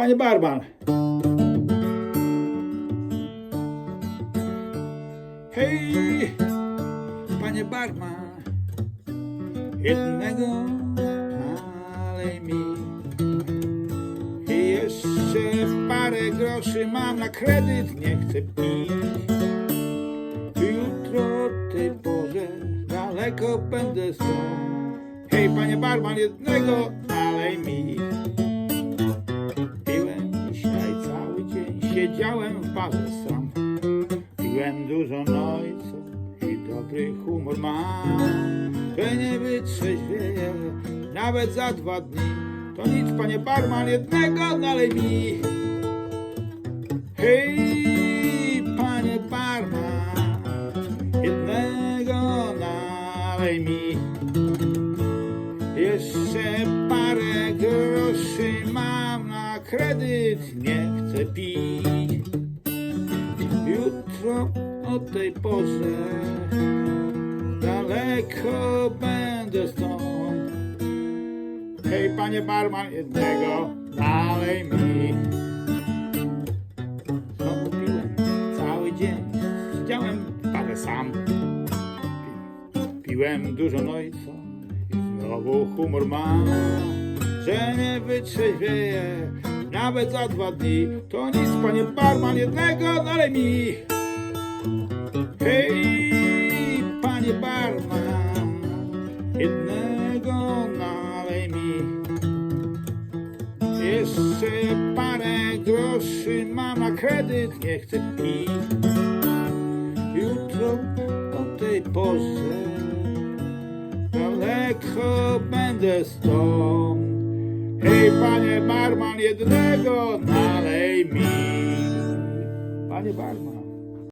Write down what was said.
Panie barman. Hej, panie barman. Jednego nalej mi. I jeszcze parę groszy mam na kredyt, nie chcę pić. Jutro tej porze daleko będę stąd. Hej, panie barman, jednego nalej mi. Siedziałem w barze sam. Piłem dużo, no i dobry humor mam. Że nie wytrzeźwieję, nawet za dwa dni. To nic, panie barman, jednego nalej mi. Hej, panie barman, jednego nalej mi. Jeszcze parę groszy mam kredyt, nie chcę pić. Jutro o tej porze daleko będę stąd. Hej, panie barman, jednego dalej mi. Znowu piłem cały dzień, siedziałem parę sam. Pi- Piłem dużo, no i co? I znowu humor mam, że nie wytrzeźwieję nawet za dwa dni. To nic, panie barman, jednego nalej mi. Hej, panie barman, jednego nalej mi. Jeszcze parę groszy mam na kredyt, nie chcę pić. Jutro o tej porze daleko będę stąd. Hej, panie barman, jednego nalej mi. Panie barman.